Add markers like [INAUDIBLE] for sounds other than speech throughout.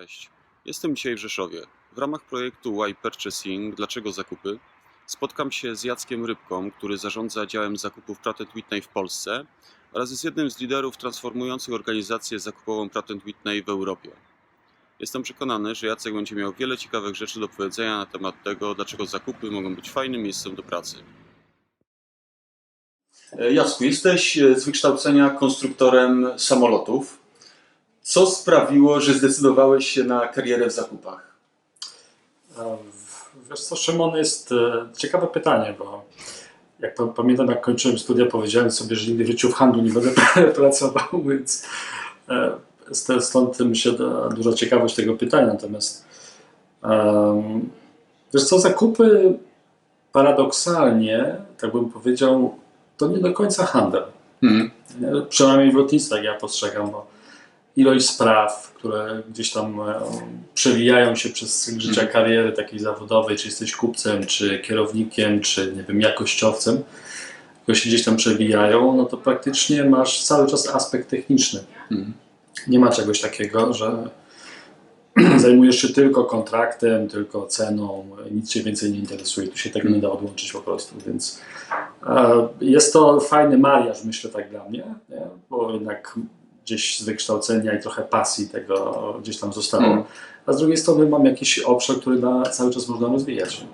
Cześć, jestem dzisiaj w Rzeszowie. W ramach projektu Why Purchasing Dlaczego zakupy? Spotkam się z Jackiem Rybką, który zarządza działem zakupów Pratt Whitney w Polsce oraz jest jednym z liderów transformujących organizację zakupową Pratt Whitney w Europie. Jestem przekonany, że Jacek będzie miał wiele ciekawych rzeczy do powiedzenia na temat tego, dlaczego zakupy mogą być fajnym miejscem do pracy. Jacku, jesteś z wykształcenia konstruktorem samolotów. Co sprawiło, że zdecydowałeś się na karierę w zakupach? E, Wiesz co, Szymon, jest e, ciekawe pytanie, bo jak pa- pamiętam, jak kończyłem studia, powiedziałem sobie, że nigdy w życiu w handlu nie będę [LAUGHS] pracował, więc e, st- stąd mi się da duża ciekawość tego pytania. Natomiast wiesz co, zakupy paradoksalnie, tak bym powiedział, to nie do końca handel. Mhm. Nie? Przynajmniej w lotnictwie, jak ja postrzegam, bo ilość spraw, które gdzieś tam e, przewijają się przez życia Mhm. kariery takiej zawodowej, czy jesteś kupcem, czy kierownikiem, czy nie wiem, jakościowcem, które się gdzieś tam przewijają, no to praktycznie masz cały czas aspekt techniczny. Mhm. Nie ma czegoś takiego, że [CLEARS THROAT] zajmujesz się tylko kontraktem, tylko ceną, nic cię więcej nie interesuje. Tu się tego nie da odłączyć po prostu, więc e, jest to fajny mariaż, myślę tak dla mnie, nie? bo jednak gdzieś z wykształcenia i trochę pasji tego gdzieś tam zostało. Mhm. A z drugiej strony mam jakiś obszar, który da, cały czas można rozwijać.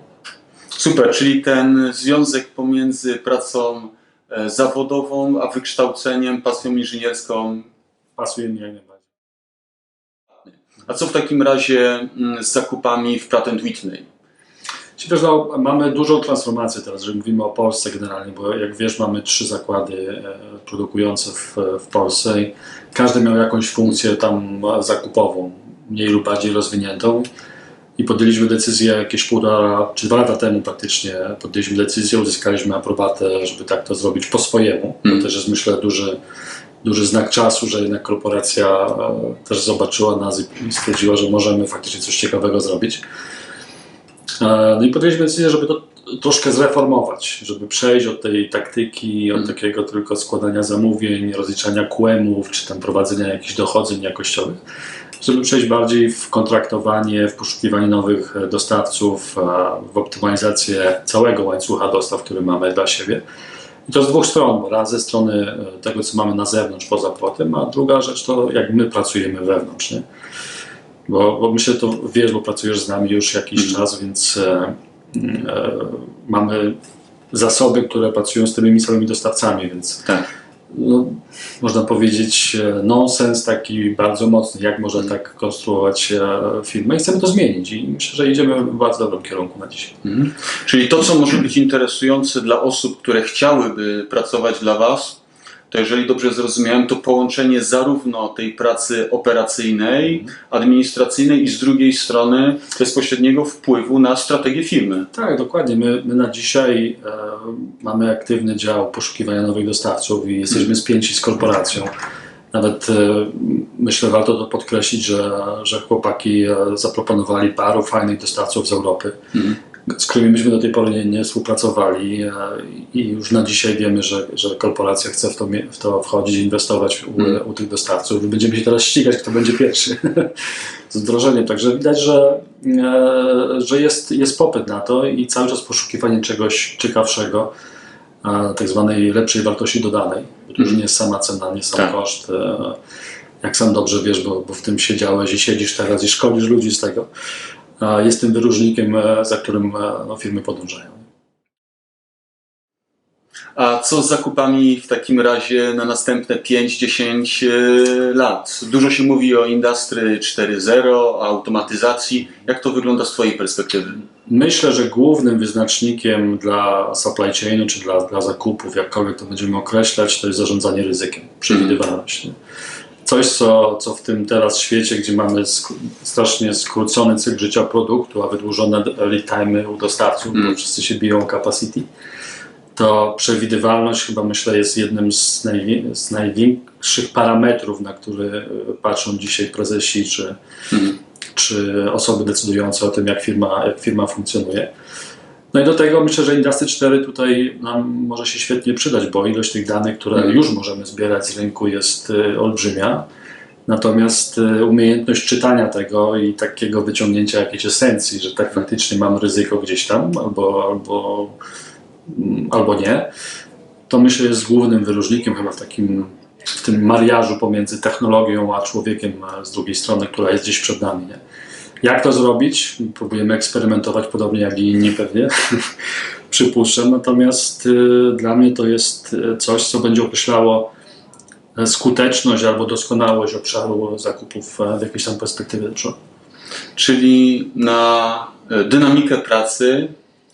Super, czyli ten związek pomiędzy pracą e, zawodową, a wykształceniem, pasją inżynierską. Pasuje mi jak najbardziej. A co w takim razie mm, z zakupami w Pratt Whitney? Też no, mamy dużą transformację teraz, że mówimy o Polsce generalnie, bo jak wiesz, mamy trzy zakłady e, produkujące w, w Polsce i każdy miał jakąś funkcję tam zakupową, mniej lub bardziej rozwiniętą. I podjęliśmy decyzję jakieś półtora czy dwa lata temu praktycznie, podjęliśmy decyzję, uzyskaliśmy aprobatę, żeby tak to zrobić po swojemu. Mm. To też jest myślę duży, duży znak czasu, że jednak korporacja e, też zobaczyła nas i stwierdziła, że możemy faktycznie coś ciekawego zrobić. No i podjęliśmy decyzję, żeby to troszkę zreformować, żeby przejść od tej taktyki, od Mm. takiego tylko składania zamówień, rozliczania QM-ów, czy tam prowadzenia jakichś dochodzeń jakościowych, żeby przejść bardziej w kontraktowanie, w poszukiwanie nowych e, dostawców, w optymalizację całego łańcucha dostaw, który mamy dla siebie. I to z dwóch stron, raz ze strony e, tego, co mamy na zewnątrz, poza płotem, a druga rzecz to jak my pracujemy wewnątrz. Nie? Bo, bo myślę, to wiesz, bo pracujesz z nami już jakiś Mhm. czas, więc e, e, mamy zasoby, które pracują z tymi samymi dostawcami, więc Tak. no, można powiedzieć e, nonsens taki bardzo mocny, jak można Mhm. tak konstruować e, firmę i chcemy to zmienić i myślę, że idziemy w bardzo dobrym kierunku na dzisiaj. Mhm. Czyli to, co może być interesujące dla osób, które chciałyby pracować dla Was, to jeżeli dobrze zrozumiałem, to połączenie zarówno tej pracy operacyjnej, administracyjnej i z drugiej strony bezpośredniego wpływu na strategię firmy. Tak, dokładnie. My, my na dzisiaj e, mamy aktywny dział poszukiwania nowych dostawców i jesteśmy spięci z korporacją. Nawet e, myślę, warto to podkreślić, że, że chłopaki e, zaproponowali paru fajnych dostawców z Europy, Mhm. Z którymi myśmy do tej pory nie, nie współpracowali e, i już na dzisiaj wiemy, że, że korporacja chce w to, w to wchodzić, inwestować u, Mhm. u tych dostawców. Będziemy się teraz ścigać, kto będzie pierwszy [LAUGHS] z wdrożeniem. Także widać, że, e, że jest, jest popyt na to i cały czas poszukiwanie czegoś ciekawszego, tak zwanej lepszej wartości dodanej. To już Mhm. nie jest sama cena, nie sam Tak. koszt. E, jak sam dobrze wiesz, bo, bo w tym siedziałeś i siedzisz teraz i szkolisz ludzi z tego. Jest tym wyróżnikiem, e, za którym e, no, firmy podążają. A co z zakupami w takim razie na następne 5-10 e, lat? Dużo się mówi o Industry 4.0, o automatyzacji. Jak to wygląda z Twojej perspektywy? Myślę, że głównym wyznacznikiem dla supply chainu, czy dla, dla zakupów, jakkolwiek to będziemy określać, to jest zarządzanie ryzykiem, przewidywalność. nie? Coś, co, co w tym teraz świecie, gdzie mamy sk- strasznie skrócony cykl życia produktu, a wydłużone lead time u dostawców, Mm. bo wszyscy się biją o capacity, to przewidywalność chyba myślę jest jednym z, najwi- z największych parametrów, na które patrzą dzisiaj prezesi czy, Mhm. czy osoby decydujące o tym, jak firma, jak firma funkcjonuje. No i do tego myślę, że Industry 4 tutaj nam może się świetnie przydać, bo ilość tych danych, które Mhm. już możemy zbierać z rynku jest y, olbrzymia Natomiast e, umiejętność czytania tego i takiego wyciągnięcia jakiejś esencji, że tak faktycznie mam ryzyko gdzieś tam albo, albo, mm, albo nie, to myślę jest głównym wyróżnikiem chyba w takim w tym mariażu pomiędzy technologią a człowiekiem z drugiej strony, która jest gdzieś przed nami. Nie? Jak to zrobić? Próbujemy eksperymentować podobnie jak i inni pewnie, [LAUGHS] przypuszczam. Natomiast y, dla mnie to jest y, coś, co będzie określało e, skuteczność albo doskonałość obszaru zakupów e, w jakiejś tam perspektywie do przodu. Czyli na e, dynamikę pracy,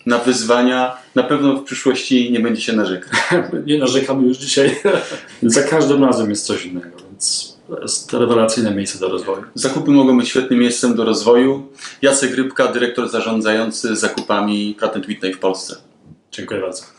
na wyzwania na pewno w przyszłości nie będzie się narzekać. [LAUGHS] Nie narzekamy już dzisiaj. [LAUGHS] Za każdym razem jest coś innego, więc jest rewelacyjne miejsce do rozwoju. Zakupy mogą być świetnym miejscem do rozwoju. Jacek Rybka, dyrektor zarządzający zakupami Pratt Whitney w Polsce. Dziękuję bardzo.